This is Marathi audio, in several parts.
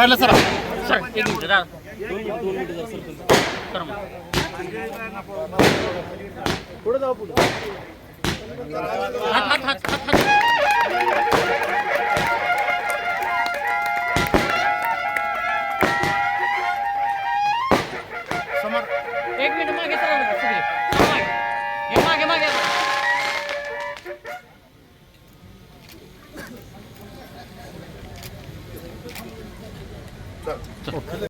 Sarılasana. Okay.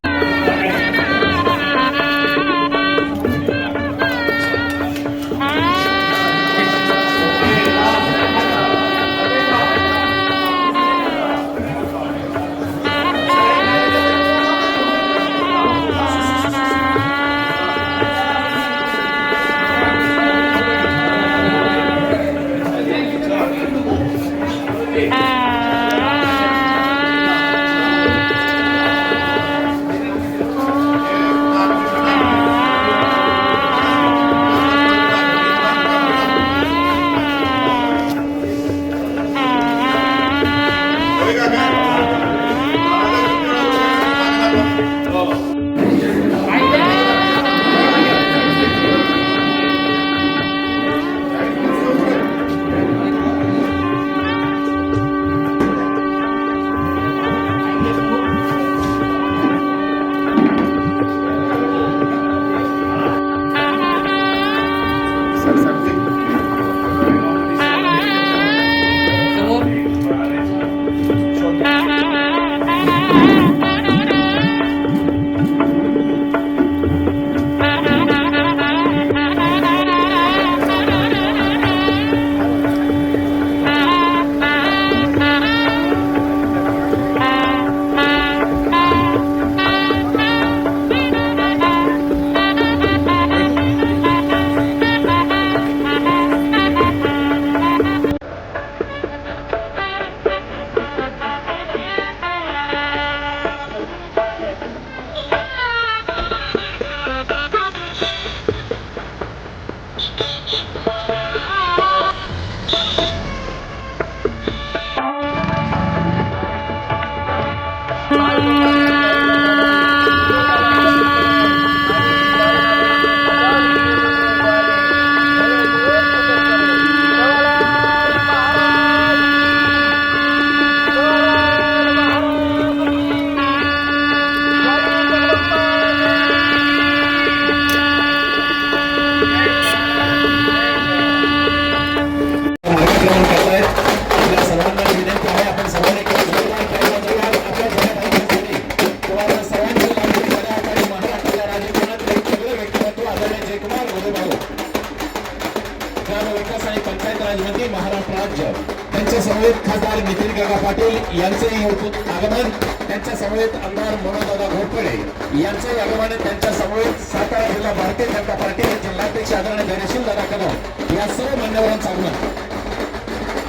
आणि महाराष्ट्र राज्य. त्यांच्या समवेत खासदार नितीन काका पाटील यांचंही होतं आगमन. त्यांच्या समवेत आमदार मनोजदादा घोरपडे यांचंही आगमन. त्यांच्या समवेत सातारा जिल्हा भारतीय जनता पार्टी जिल्हाध्यक्ष आदरणीय धैर्यशील दादा कदम या सर्व मान्यवरांचं आगमन.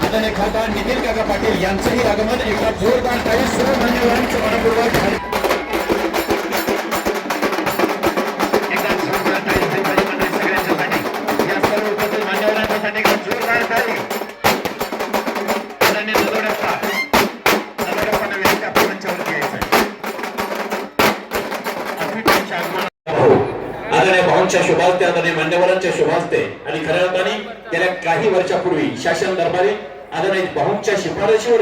आदरणीय खासदार नितीन काका पाटील यांचंही आगमन. एका जोरदार काही सर्व मान्यवरांचं मनपूर्वक शुभास्ते आदरणीय मान्यवरांच्या शुभास्ते आणि खऱ्या अर्थाने गेल्या काही वर्षापूर्वी शासन दरबारी आदरणीय भाऊंच्या शिफारशीवर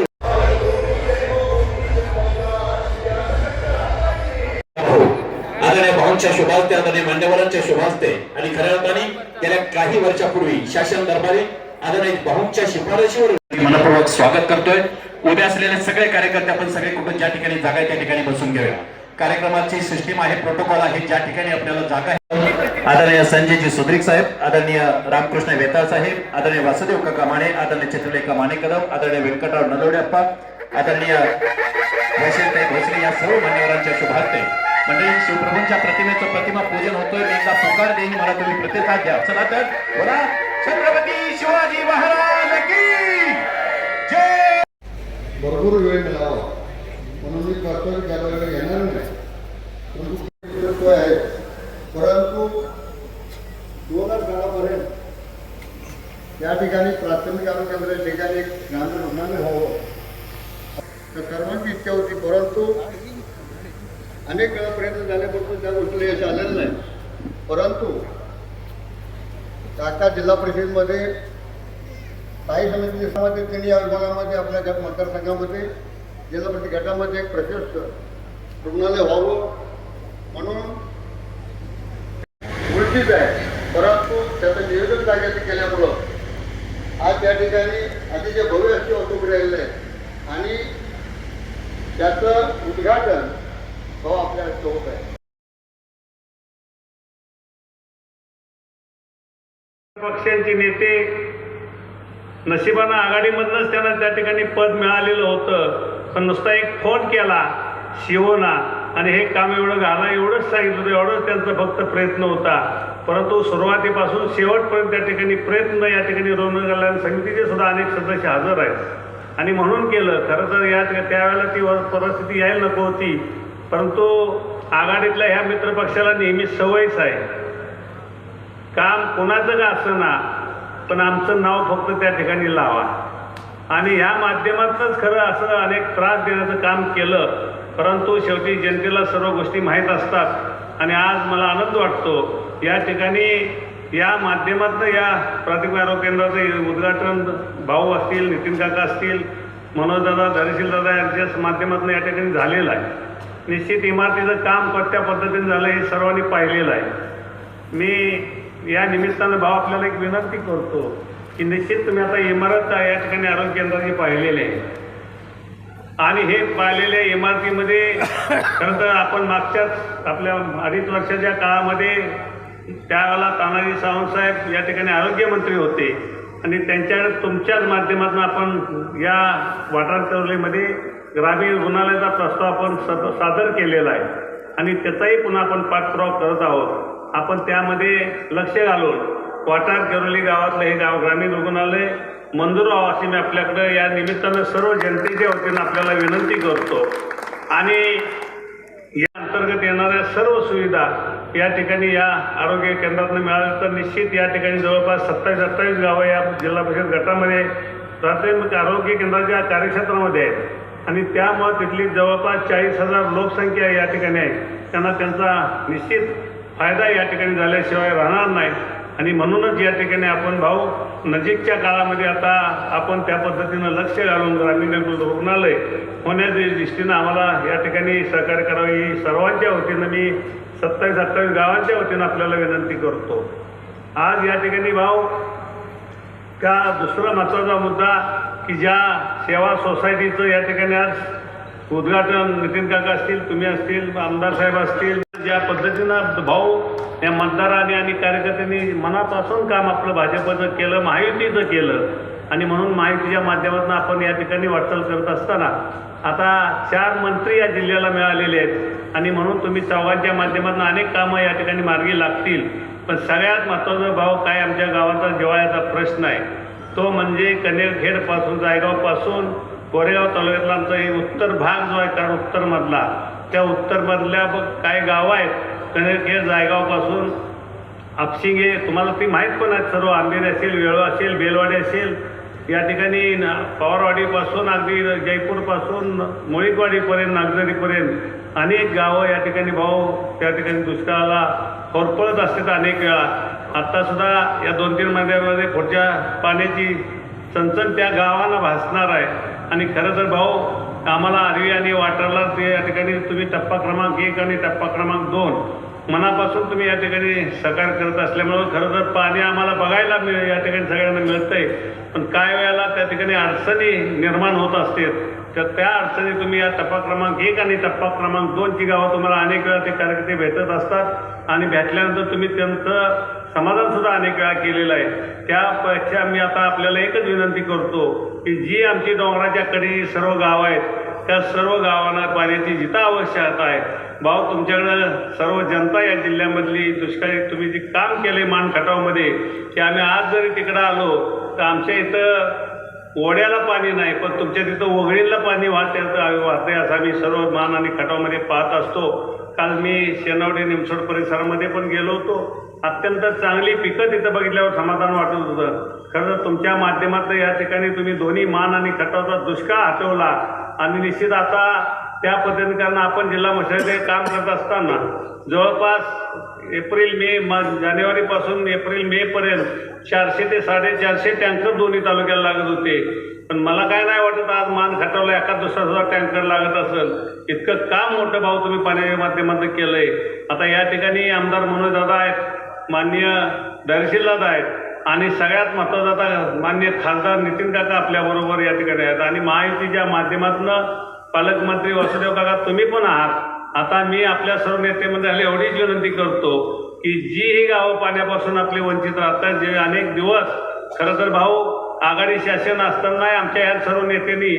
आदरणीय भाऊंच्या शुभास्ते आदरणीय मान्यवरांच्या शुभास्ते आणि खऱ्या अर्थाने गेल्या काही वर्षापूर्वी शासन दरबारी आदरणीय भाऊंच्या शिफारशीवर मनपूर्वक स्वागत करतोय. उभे असलेले सगळे कार्यकर्ते आपण सगळे कुठून ज्या ठिकाणी जागा त्या ठिकाणी बसून घेऊया. कार्यक्रमाची सिस्टीम आहे प्रोटोकॉल आहे ज्या ठिकाणी आपल्याला जागा आहे. आदरणीय संजयजी सुद्रिक साहेब आदरणीय रामकृष्ण वेताळ साहेब आदरणीय वासुदेव काका माने आदरणीय चित्रलेखा माने कदम आदरणीय व्यंकटराव नलोडेप्पा आदरणीय वैशिष्ट्य भोसले या सर्व मान्यवरांच्या शुभार्थे मंडळी शिवप्रभूंच्या प्रतिमेचं प्रतिमा पूजन होतोय मी एकदा पुकार देईन मला तुम्ही प्रतिसाद द्या. चला तर बोला. छत्रपती शिवाजी महाराज की जय! भरपूर वेळ मिळावा म्हणून मी कर्तव्य त्या येणार नाही. परंतु आहे परंतु दोन काळापर्यंत या ठिकाणी प्राथमिक आरोग्य ठिकाणी गांधी रुग्णालय व्हावं तर कर्मांची इच्छा होती परंतु अनेक वेळा प्रयत्न झाल्यापासून त्या गोष्टीला यश आलेलं नाही. परंतु काका जिल्हा परिषदेमध्ये स्थायी समिती समाजात त्यांनी या विभागामध्ये आपल्या मतदारसंघामध्ये जिल्हा परिषद गटामध्ये एक प्रशस्त रुग्णालय व्हावं. म्हणून उलटीच आहे. परंतु त्याचं नियोजन जागेचे केल्यामुळं आज त्या ठिकाणी अतिशय भव्य अशी वाहतूक राहिलेलं आहे. आणि त्याचं उद्घाटन भाऊ आपल्या होत आहे. पक्षांचे नेते नशिबानं आघाडीमधनंच त्यांना त्या ठिकाणी पद मिळालेलं होतं. पण नुसता एक फोन केला शिवना. आणि हे काम एवढं घाला एवढंच सांगितलं होतं एवढंच त्यांचा फक्त प्रयत्न होता. परंतु सुरुवातीपासून शेवटपर्यंत त्या ठिकाणी प्रयत्न या ठिकाणी रोवणं कल्याण समितीचे सुद्धा अनेक सदस्य हजर आहेत. आणि म्हणून केलं खरं तर या त्यावेळेला ती वर- परिस्थिती यायला नको होती. परंतु आघाडीतल्या ह्या मित्रपक्षाला नेहमी सवयच आहे. काम कोणाचं का असं ना पण आमचं नाव फक्त त्या ठिकाणी लावा. आणि ह्या माध्यमातूनच खरं असं अनेक त्रास देण्याचं काम केलं. परंतु शेवटी जनतेला सर्व गोष्टी माहीत असतात. आणि आज मला आनंद वाटतो या ठिकाणी या माध्यमातून या प्राथमिक आरोग्य केंद्राचं उद्घाटन भाऊ असतील नितीन काका असतील मनोजदादा दादा यांच्या माध्यमातून या ठिकाणी झालेलं आहे. निश्चित इमारतीचं काम कोणत्या पद्धतीने झालं हे सर्वांनी पाहिलेलं आहे. मी या निमित्तानं भाव आपल्याला एक विनंती करतो की निश्चित तुम्ही आता इमारत या ठिकाणी आरोग्य केंद्राची पाहिलेली आहे. आणि हे पाहिलेल्या इमारतीमध्ये खरं तर आपण मागच्याच आपल्या अडीच वर्षाच्या काळामध्ये त्यावेळेला तानाजी सावंतसाहेब या ठिकाणी आरोग्यमंत्री होते. आणि त्यांच्याकडे तुमच्याच माध्यमातून आपण या वाटार चौलीमध्ये ग्रामीण रुग्णालयाचा प्रस्ताव आपण सद सादर केलेला आहे. आणि त्याचाही पुन्हा आपण पाठपुरावा करत आहोत. आपण त्यामध्ये लक्ष घालून वाटार केरोली गावातलं हे गाव ग्रामीण रुग्णालय मंजूर व्हावं आपल्याकडं मी या निमित्तानं सर्व जनतेच्या वतीनं आपल्याला विनंती करतो. आणि या अंतर्गत येणाऱ्या सर्व सुविधा या ठिकाणी या आरोग्य केंद्रातून मिळाल्या तर निश्चित या ठिकाणी जवळपास सत्तावीस अठ्ठावीस गावं या जिल्हा परिषद गटामध्ये प्राथमिक आरोग्य केंद्राच्या कार्यक्षेत्रामध्ये आहेत. आणि त्यामुळं तिथली जवळपास चाळीस हजार लोकसंख्या या ठिकाणी आहे. त्यांना त्यांचा निश्चित फायदा या ठिकाणी झाल्याशिवाय राहणार नाही. आणि म्हणूनच या ठिकाणी आपण भाऊ नजीकच्या काळामध्ये आता आपण त्या पद्धतीनं लक्ष घालून ग्रामीण रुग्णालय होण्याच्या दृष्टीनं आम्हाला या ठिकाणी सहकार्य करावे ही सर्वांच्या वतीनं मी सत्तावीस अठ्ठावीस गावांच्या वतीनं आपल्याला विनंती करतो. आज या ठिकाणी भाऊ त्या दुसरा महत्त्वाचा मुद्दा की ज्या सेवा सोसायटीचं या ठिकाणी आज उद्घाटन नितीन काका असतील तुम्ही असतील आमदार साहेब असतील ज्या पद्धतीनं भाऊ या मतदारांनी आणि कार्यकर्त्यांनी मनापासून काम आपलं भाजपचं केलं महायुतीचं केलं. आणि म्हणून माहितीच्या माध्यमातून आपण या ठिकाणी वाटचाल करत असताना आता चार मंत्री या जिल्ह्याला मिळालेले आहेत. आणि म्हणून तुम्ही चौघांच्या माध्यमातून अनेक कामं या ठिकाणी मार्गी लागतील. पण सगळ्यात महत्त्वाचा भाव काय आमच्या गावाचा जिवाळ्याचा प्रश्न आहे. तो म्हणजे कनेरखेडपासून जायगावपासून कोरेगाव तालुक्यातला आमचा हे उत्तर भाग जो आहे कारण उत्तरमधला. त्या उत्तरमधल्या बघ काय गावं आहेत. कणेरखेड जायगावपासून आपशिंगे तुम्हाला ती माहीत पण आहेत सर्व आंबेर असेल वेळो असेल बेलवाडी असेल. या ठिकाणी पवारवाडीपासून अगदी जयपूरपासून मुळीकवाडीपर्यंत नागझरीपर्यंत अनेक गावं या ठिकाणी भाऊ त्या ठिकाणी दुष्काळाला होरपळत असतात अनेक वेळा. आत्तासुद्धा या दोन तीन महिन्यामध्ये पुढच्या पाण्याची चणचण त्या गावांना भासणार आहे. आणि खरं तर भाऊ आम्हाला आर्वी आणि वाटरला ते या ठिकाणी तुम्ही टप्पा क्रमांक एक आणि टप्पा क्रमांक दोन. मनापासून तुम्ही या ठिकाणी सकार करत असल्यामुळं खरं तर पाणी आम्हाला बघायला मिळ या ठिकाणी सगळ्यांना मिळतंय. पण काय वेळेला त्या ठिकाणी अडचणी निर्माण होत असतात तर त्या अडचणी तुम्ही या टप्पा क्रमांक एक आणि टप्पा क्रमांक दोनची गावं तुम्हाला अनेक वेळा ते कार्यकर्ते भेटत असतात आणि भेटल्यानंतर तुम्ही त्यांचं समाधानसुद्धा अनेक वेळा केलेलं आहे. त्यापेक्षा मी आता आपल्याला एकच विनंती करतो की जी आमची डोंगराच्या कडे सर्व गावं आहेत त्या सर्व गावांना पाण्याची जिथं आवश्यकता आहे. भाऊ तुमच्याकडं सर्व जनता या जिल्ह्यामधली दुष्काळी तुम्ही जे काम केले मान खटावमध्ये की आम्ही आज जरी तिकडं आलो तर आमच्या इथं ओढ्याला पाणी नाही पण तुमच्या तिथं ओघळीला पाणी वाहते वाहते असं आम्ही सर्व मान आणि खटावमध्ये पाहत असतो. काल मी शेनवडे निमसोड परिसरामध्ये पण गेलो होतो. अत्यंत चांगली पिकं तिथं बघितल्यावर समाधान वाटत होतं. खरं तुमच्या माध्यमातून या ठिकाणी तुम्ही दोन्ही मान आणि खटावचा दुष्काळ हटवला. आणि निश्चित आता त्या पद्धतीने कारण आपण जिल्हा मशाचे काम करत असताना जवळपास एप्रिल मे म जानेवारीपासून एप्रिल मेपर्यंत चारशे ते साडेचारशे टँकर दोन्ही तालुक्याला लागत होते. पण मला काय नाही वाटत आज मान खटवला एका दुसरा सुद्धा टँकर लागत असेल. इतकं काम मोठं भाऊ तुम्ही पाण्याच्या माध्यमातून केलंय? आता या ठिकाणी आमदार मनोज दादा आहेत माननीय दर्शिल्लाद आहेत. आणि सगळ्यात महत्त्वाचा आता मान्य खासदार नितीन काका आपल्याबरोबर या ठिकाणी आहेत. आणि महायुतीच्या माध्यमातून पालकमंत्री वासुदेव काका तुम्ही पण आहात. आता मी आपल्या सर्व नेतेमध्ये मंडळाला एवढीच विनंती करतो की जी ही गावं पाण्यापासून आपली वंचित राहतात जे अनेक दिवस खरं तर भाऊ आघाडी शासन असताना आमच्या या सर्व नेत्यांनी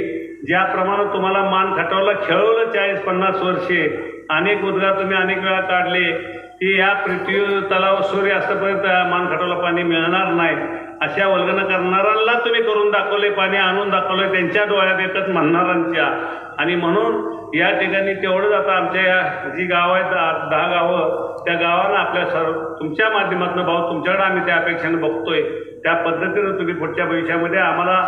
ज्याप्रमाणे तुम्हाला मान खटवलं खेळवलं चाळीस पन्नास वर्षे अनेक उद्गार तुम्ही अनेक वेळा काढले. की या पृथ्वी तलाव सूर्य असतापर्यंत मान खटवला पाणी मिळणार नाही. अशा वल्गना करणाऱ्यांना तुम्ही करून दाखवले पाणी आणून दाखवले त्यांच्या डोळ्यात एकच म्हणणाऱ्यांच्या. आणि म्हणून या ठिकाणी तेवढंच आता आमच्या या जी गाव आहेत दहा दहा गावं त्या गावांना आपल्या सर्व तुमच्या माध्यमातून भाऊ तुमच्याकडे आम्ही त्या अपेक्षेनं बघतोय. त्या पद्धतीनं तुम्ही पुढच्या भविष्यामध्ये आम्हाला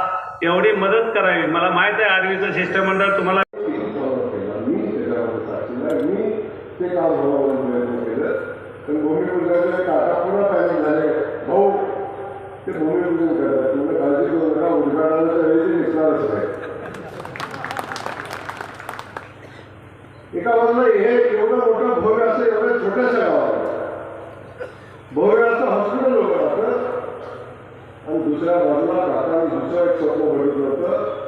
एवढी मदत करावी. मला माहीत आहे आर्वीचं शिष्टमंडळ तुम्हाला मी त्याच्यावर साक्षीदार मी ते काम होण्याचा प्रयत्न केलं. तर भूमिपूजनाचे काका पुन्हा पाहिजे झाले. भाऊ ते भूमिपूजन करतात म्हणजे काळजी करू नका उद्घाटनाच्या वेळी ते निघणारच आहे एका बाजूला हे एवढं मोठं भव्य असं एवढ्या छोट्याशा गावात भव्य असं हॉस्पिटल उभं राहतं आणि दुसऱ्या बाजूला काकाने दुसरं एक स्वप्न बघितलं होतं.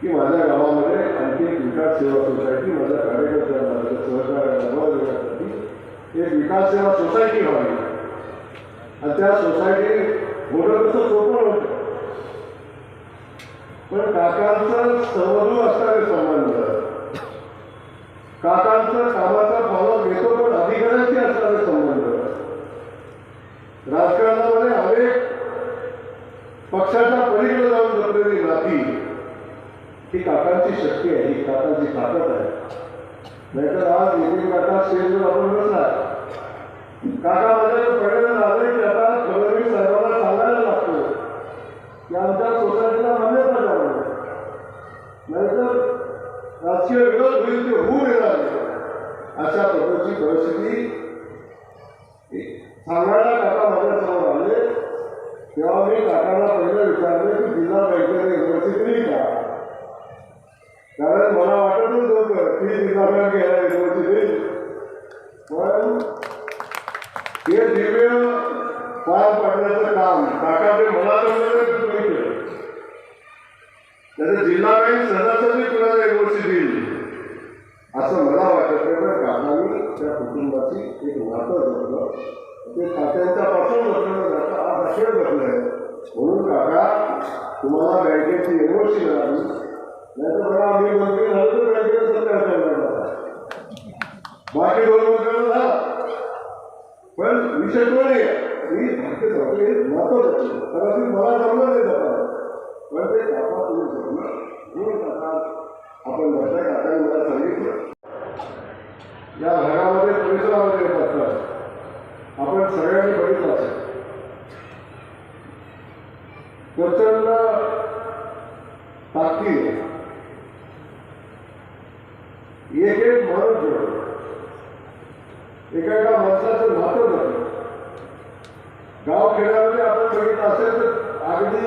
की माझ्या गावामध्ये आणखी एक विकास सेवा सोसायटी माझ्या कार्यकर्त्यांना माझ्या सहकार्याला बळ देण्यासाठी एक विकास सेवा सोसायटी व्हावी आणि त्या सोसायटी मोठं कसं सोपं होतं पण काकांचं समजू असणारे संबंध काकांचं कामाचा फॉलो घेतो पण अधिकाऱ्यांचे असणारे संबंध राजकारणामध्ये अनेक पक्षाच्या पलीकडे जाऊन जपलेली नाती ही काकांची शक्ती आहे ही काकांची ताकद आहे. नाहीतर आज नितीन काका स्टेजवर आपण बसणार. काका माझ्या पहिल्यांदा आले की आता फडणवीस साहेबांना सांगायला लागतो की आमच्या सोसायटीला मान्यता द्यावं नाहीतर राजकीय विरोध होईल ते होऊ देणार अशा पद्धतीची परिस्थिती सांगायला काका माझ्यासमोर आले. तेव्हा मी काकांना पहिलं विचारले की जिल्हा बँकेने युनिव्हर्सिटी का? कारण मला वाटतच होतं. की जिल्हा बँक याला युनिव्हर्सिटी पण हे दिव्य पार पाडण्याचं काम काका ते मला तुम्ही केलं त्याचं जिल्हा बँक सदासदी कुणाला एक युनिव्हर्सिटी देईल असं मला वाटत नाही. पण त्या कुटुंबाची एक नातं जपलं ते खात्यांच्या पासून जपलं जातं आज असे आहे म्हणून काका तुम्हाला बँकेची युनिव्हर्सिटी मिळाली आम्ही मंत्री झालो तर बँकेचं सत्कार करणार बाकी दोन मंत्र्यांना झाला पण विषय कोण आहे मी भारतीय जपले नातं जपलं कदाचित मला जमलं नाही जपायला पण ते काका तुम्ही जमलं म्हणून आता आपण बघताय काकाने मला सांगितलं या भागामध्ये परिसरामध्ये येत असतात आपण सगळ्यांनी बघितलं असेल प्रचंड ताकदी आहे. एक एक माणूस जोडतो एका एका माणसाचं नातं जातं गाव खेड्यामध्ये आपण बघितलं असेल तर अगदी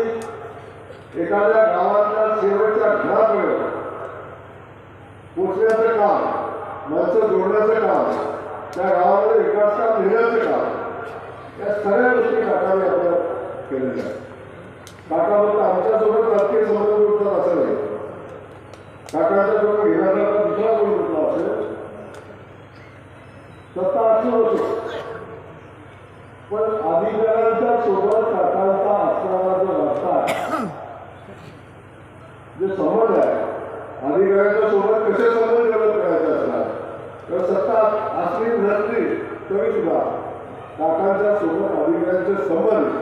एखाद्या गावातल्या शेवटच्या घरापर्यंत पोचण्याचं काम माणसं जोडण्याचं काम त्या गावामध्ये विकास काम लिहिण्याचं काम या सगळ्या गोष्टी काकाने आपल्या केलेल्या काका फक्त आमच्यासोबत राजकीय संबंध तुटतात असं नाही. काकाच्या जो घेण्याचा दुसरा कोणी म्हटला असेल सत्ता अशी होतो पण अधिकाऱ्यांच्या सोबत सरकारचा असणारा जो रस्ता आहे जे समज आहे अधिकाऱ्यांच्या सोबत कसे संबंध डेव्हलप करायचे असणार तर सत्ता असली नसली तरी सुद्धा काकांच्या सोबत अधिकाऱ्यांचे संबंध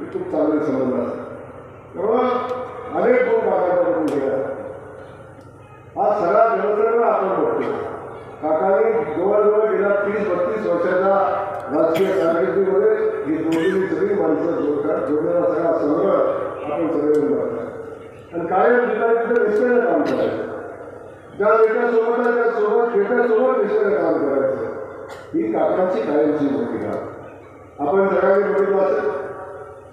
हे खूप चांगले संबंध असतात तेव्हा अनेक लोक काकांच्याकडून हा सगळा जनतेला आपण बघतो काकाने जवळजवळ गेल्या तीस बत्तीस वर्षाच्या राजकीय कारकिर्दीमध्ये ही जोडलेली सगळी माणसं जोडतात. जोडलेला सगळा संग्रह आपण सगळे बघतात आणि कायम जिथं तिथे निष्ठेनं काम करायचं. त्या लेखासोबत त्यासोबत खेळण्यासोबत निसर्ग काम करायचं. ही काकाची कायमची भूमिका. आपण सगळ्यांनी बघितलं असेल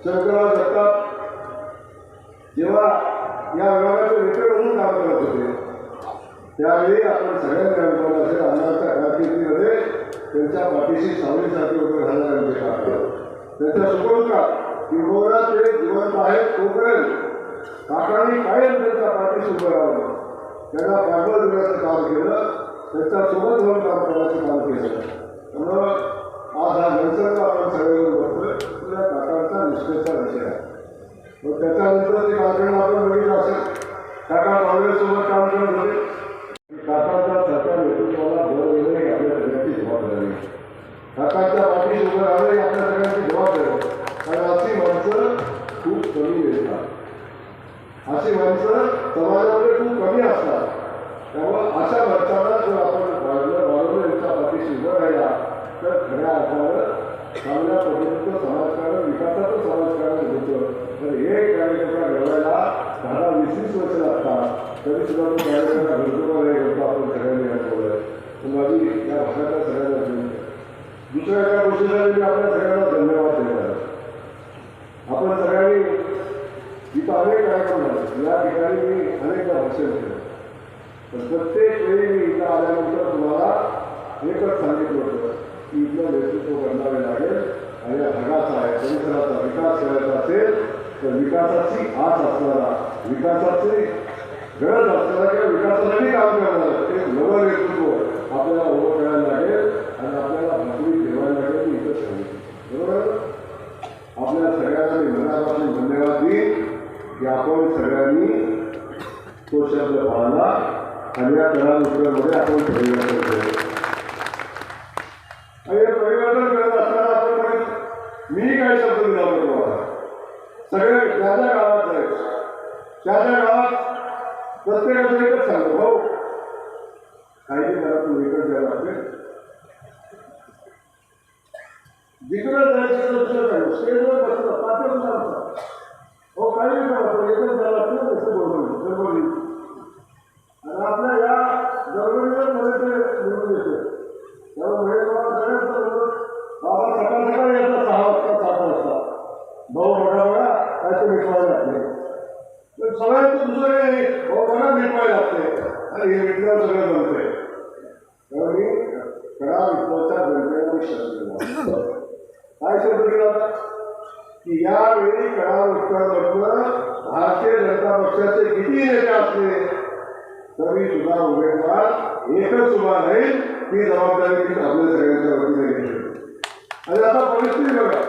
शंकरराव त्यावेळी आपण सगळ्यांनी अनुभवलं असेल अण्णांच्या कारकिर्दीमध्ये त्यांच्या पाठीशी सावलीसाठी उभे राहणारे काका त्यांच्या सुखोका किंबहुना ते जिवंत आहेत तोपर्यंत काकांनी कायम त्यांच्या पाठीशी उभं राहिलं त्यांना पाठबळ देण्याचं काम केलं. त्यांच्यासोबत जाऊन काम करण्याचं काम केलं. त्यामुळं आज हा निसर्ग आपण सगळेजण बघतोय तो काकांचा निष्ठेचा विषय आहे. मग त्याच्यानंतर ते कार्यक्रम आपण बघितलं असेल काका काँग्रेससोबत काम करत होते काकांच्या सरकार नेतृत्वाला बळ देणं ही आपल्या सगळ्यांची जबाबदारी आहे. काकांच्या पाठीशी उभं राहणं ही आपल्या सगळ्यांची जबाबदारी आहे. कारण अशी माणसं खूप कमी मिळतात अशी माणसं समाजामध्ये खूप कमी असतात त्यामुळं अशा माणसाला जर आपण वाढलं वाढवलं यांच्या पाठीशी उभं राहिला तर खऱ्या अर्थानं चांगल्या पद्धतीचं समाजकारण विकासाचं समाजकारण होतं तर हे कार्यक्रम घडवायला दहा वीस वीस वर्ष लागतात तरी सुद्धा तो कार्यक्रम घडतो नाही घडतो आपण सगळ्यांनी अनुभवलं तर माझी या भागातल्या सगळ्यांना विनंती आहे. दुसऱ्या एका गोष्टीसाठी मी आपल्या सगळ्यांना धन्यवाद देणार आहे. आपण सगळ्यांनी इथं अनेक कार्यक्रम झाले या ठिकाणी मी अनेकदा भाषण केलं पण प्रत्येक वेळी मी इथं आल्यानंतर तुम्हाला एकच सांगितलं होतं की इथलं नेतृत्व करणारे लागेल आणि या भागाचा आहे परिसराचा विकास करायचा असेल तर विकासाची आस असणारा विकासाची गरज असणारा किंवा विकासासाठी काम करणार ते नवं नेतृत्व आपल्याला उभं करायला लागेल आणि आपल्याला भाकरी ठेवायला लागेल मी इथं सांगितलं बरोबर? आपल्या सगळ्यांना मी मनापासून धन्यवाद देईन की आपण सगळ्यांनी तो शब्द पाळला आणि या कलानुसऱ्यामध्ये आपण परिवर्तन केलं आणि हे परिवर्तन करत असताना आपण म्हणजे मी काय शब्द दिला होता तुम्हाला सगळे ज्या ज्या गावात जायचं त्या त्या गावात प्रत्येकाचं एकच सांगतो भाऊ काही करा तुम्ही एकच द्यायला लागते जिकडं जायचं दुसरं काय स्टेजवर बसलं पाठवून जायचं हो काही करा पण एकच द्यायला लागतं तसं बोलतो गडबडी आणि आपल्या या गडबडीवर मध्ये ते निवडून येते त्यामुळे बाबा सगळ्यांचं बरोबर बाबा सकाळ सकाळी येतात सहा वाजता सात वाजता भाऊ मोठा बघा काय ते मिटवायला लागते पण सगळ्यांचं दुसरं काही नाही भाऊ बघा मिटवायला लागते आणि हे मिटल्यावर सगळं बनतंय त्यामुळे मी कडा विश्वाच्या जनतेला शब्द दिला काय शब्द दिला होता की यावेळी कडा विश्वामधनं भारतीय जनता पक्षाचे किती नेते असले तरी सुद्धा उमेदवार एकच उभा राहील ही जबाबदारी मी आपल्या सगळ्यांच्या वतीने घेतली आणि आता परिस्थिती बघा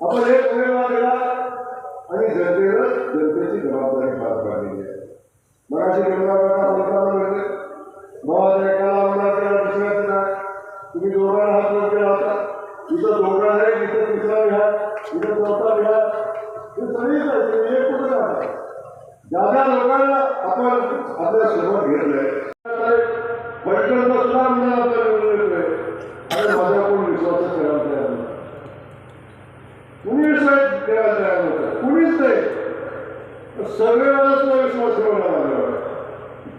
आपण एक उमेदवार दिला आणि जनतेनं जनतेची जबाबदारी पार पाडलेली आहे मगाशी निवडणुका बोलताना म्हणजे भावाच्या एकाला म्हणा त्याला दुसऱ्याचं काय तुम्ही दोघांना हात वर केला होता इथं दोघा आहे इथं तिसरा विहार इथं चौथा विहार हे सगळीच आहे तुम्ही एक कुठं राहता ज्या ज्या लोकांना आपण आपल्यासोबत घेतलंय फडकरचा सुद्धा म्हणून आपल्याला निवडून येतोय आणि माझ्या कोण विश्वासच करायला तयार नाही कुणी विश्वास करायला तयार नव्हतं कुणीच नाही सगळ्यांनाच तो विश्वास ठेवला माझ्यावर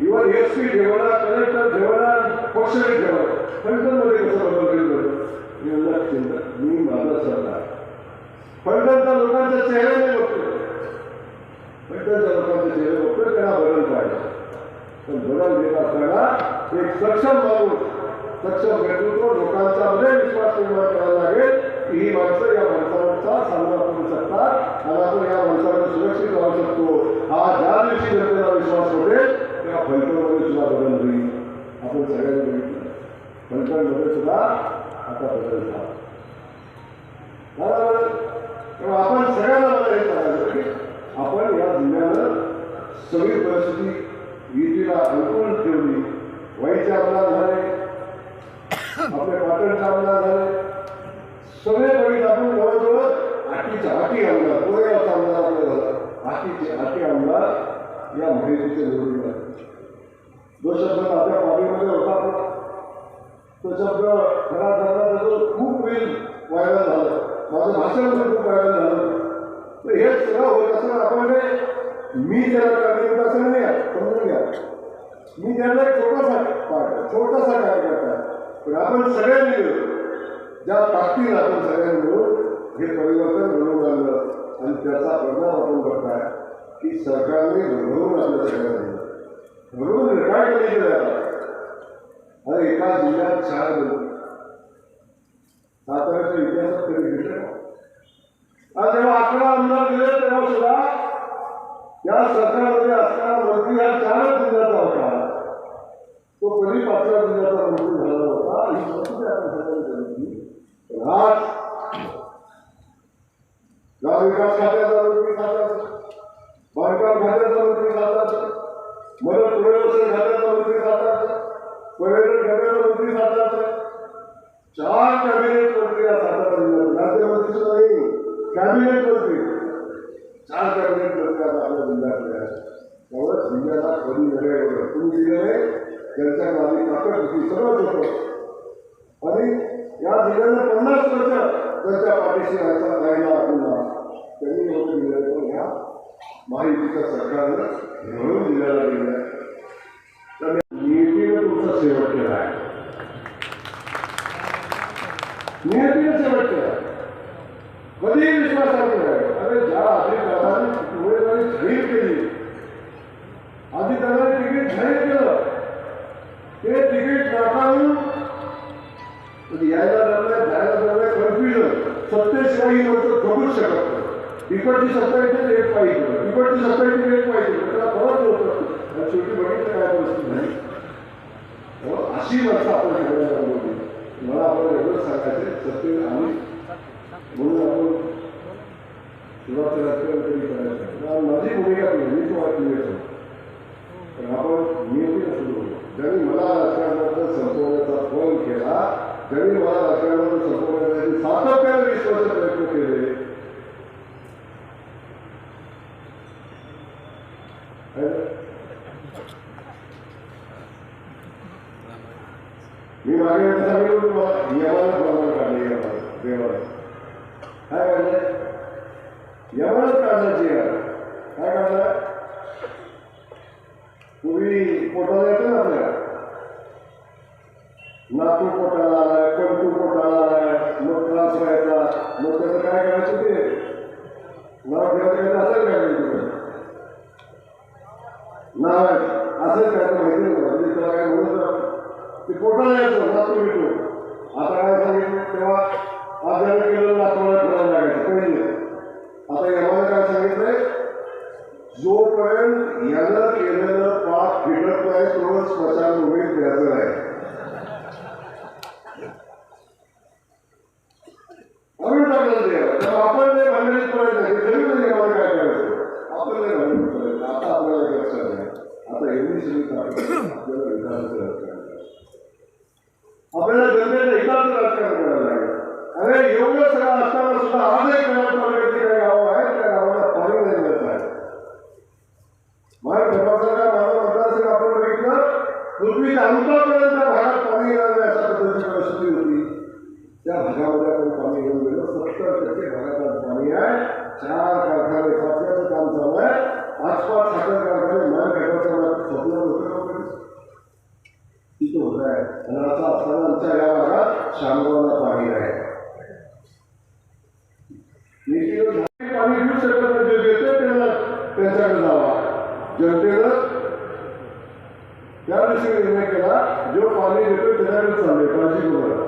इव्हन एस पी ठेवला कलेक्टर ठेवला पक्षही ठेवला फलटणमध्ये कसं बदल केलं मी म्हणलं चिंता मी माझा सरकार फलटणच्या लोकांच्या चेहऱ्याने बघतो फलटणच्या लोकांचे चेहरे बघतो त्यांना बदल पाहिजे पण बदल देत असताना एक सक्षम माणूस सक्षम नेतृत्व लोकांचा मध्ये विश्वास निर्माण करायला लागेल. की ही माणसं या माणसांचा सामना करू शकतात. आणि आपण या माणसाला सुरक्षित राहू शकतो. हा ज्या दिवशी जनतेला विश्वास होईल त्या फलटणमध्ये सुद्धा बदल होईल. आपण सगळ्यांनी बघितलं. फलटणमध्ये सुद्धा आता बदल झाला. बरोबर? तेव्हा आपण सगळ्यांना मला हे सांगायचं की आपण या जिल्ह्यानं सगळी परिस्थिती युतीला अनुकूल ठेवली. वाईचे आमदार झाले. आपले पाटणचे आमदार झाले. सगळे बळी आपण जवळजवळ आठीच्या आठी आमदार कोरेगावचा आमदार आपला झाला. आठीचे आठी आमदार या महिलेचे निवडून आले जो शब्द आपल्या पाठीमध्ये होता तो शब्द खरा झाला त्याचं खूप वेळ व्हायला झालं. माझं भाषण पण खूप व्हायला झालं. तर हे सगळं होत असताना आपण मी त्याला करण्याचं असं नाही समजून घ्या. मी त्यांना एक छोटासा पाठ छोटासा कार्यकर्ता आहे. पण आपण सगळ्यांनी मिळून ज्या ताकदीनं आपण सगळ्यांनी मिळून हे परिवर्तन घडवून आणलं आणि त्याचा परिणाम आपण बघताय की सरकारने घडवून आपल्या सगळ्यांनी. घडवून रेकॉर्ड कमी केलं आणि एका जिल्ह्यात चार लोक. साताऱ्याच्या इतिहासात कधी दिलं आज जेव्हा अकरा आमदार दिले तेव्हा सुद्धा या सरकारमध्ये असणारा मंत्री हा चारच जिल्ह्याचा होता. तो कधी पाचव्या जिल्ह्याचा मंत्री झाला होता ही वस्तुस्थिती आपण सगळ्यांनी बघितली. पण आज ग्रामविकास खात्याचा मंत्री खात्याचा बांधकाम खात्याचा मंत्री खात्याचा मदत पुनर्वसन खात्याचा मंत्री खात्याचा पर्यटन खात्याचा मंत्री खात्याचा चार कॅबिनेट मंत्री या सातारा जिल्ह्यात राज्यमंत्री सुद्धा नाही कॅबिनेट मंत्री. चार कॅबिनेट मंत्री आता आपल्या जिल्ह्यातले आहेत. त्यामुळे जिल्ह्याला कधी वेगळे वेगळं तुम्ही जिल्ह्याने त्यांच्या माझी ताकद होती सगळंच होतं. आणि या जिल्ह्यानं पन्नास वर्ष त्यांच्या पाठीशी राहायचा राहिला आपल्याला. त्यांनी लोक जिल्ह्यात पण ह्या महायुतीच्या सरकारनं म्हणून जिल्ह्याला दिलं तर नियतीनं तुमचा सेवा केला आहे. नियतीनं सेवा केला कधीही विश्वासाने नाही. अरे ज्या अधिकाराने उमेदवारी जाहीर केली अधिकाऱ्याने तिकीट जाहीर केलं ते तिकीट नाकारून यायला लागलं जायला लागलं कन्फ्युजन सत्तेशिवाय ही लोक जगूच शकत नाही. इकडची सत्ता येते एक पाहिजे. इकडची सत्ता येते एक पाहिजे. त्याला परत होतं शेवटी बघितलं काय वस्तू नाही हो, अशी माणसं आपण सगळ्यांना होती मला आपण एवढंच सांगायचं सत्य आम्ही म्हणून आपण सुरुवात राजकारण कधी करायचं माझी भूमिका मी तो क्लिअर सांगतो पण आपण नियमित सुरू होतो ज्यांनी मला राजकारणाबद्दल संपवण्याचा फोन केला ज्यांनी मला राजकारणाबद्दल संपवण्यासाठी सातत्याने वीस वर्ष प्रयत्न केले मी मागे सांगितलं तुम्हाला यमाला प्रमाण काढले यमाला देवाला. काय काढलं यमानच काढलं आहे. काय काढलं पूर्वी पोटाला येतो ना आपल्या नातू पोटाला आलाय कंटू पोटाला आलाय मग त्रास व्हायचा. मग त्याचं काय करायचं ते? नाव ठेवायचं असेल काय तुझं नाव आहे. असंच काय माहिती नाही त्याला काय म्हणून ते पोटाला यायचं नातू भेटू आता काय सांगितलं? तेव्हा आजारी केलं नातूला ठेवायला लागायचं. पहिले. आता यामध्ये काय जोपर्यंत यानं केलेलं पाप फिटत नाही तोच स्मशानभूमीत द्यायचं आहे everywhere.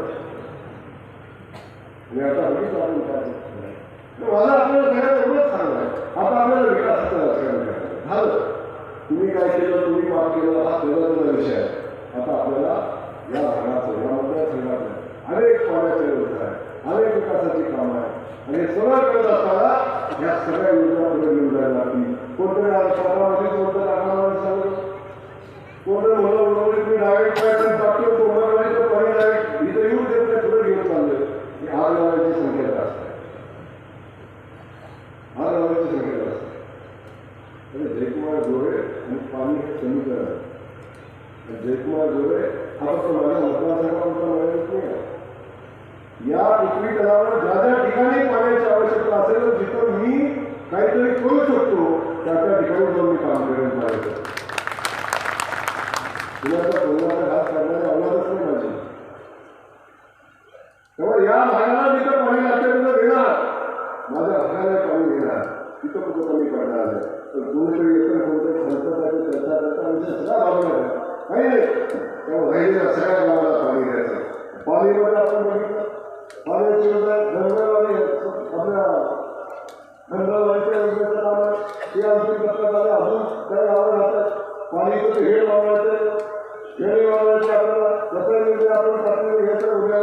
जयकुमार गोरे आणि पाणी हे समीकरण आहे. आणि जयकुमार गोरे हा फक्त माझ्या मतदारसंघापुरता मर्यादित नाही या पृथ्वी तलावर ज्या ज्या ठिकाणी पाण्याची आवश्यकता असेल जिथं मी काहीतरी करू शकतो त्या त्या ठिकाणी जाऊन मी काम करेन पाहिजे कुणाचा कोणाचा घास काढण्याची इतकं कुठं कमी पडणार आहे. तर दोनशे एकूण कोणतं संसदाचे चर्चा करता म्हणजे सगळा बाजूला काही नाही त्यामुळे राहिलं सगळ्या गावाला पाणी द्यायचं. पाणीमध्ये आपण बघितलं. पाण्याची धरणवाडी आपल्या धरणवाडीच्या योजनेचं नाव आहे ते आमची करतात अजून काही गावाला राहतात. पाणी कुठे हेड वाढवायचं हेड वाढवायचे आपल्याला. जसं म्हणजे आपण घ्यायचं उद्या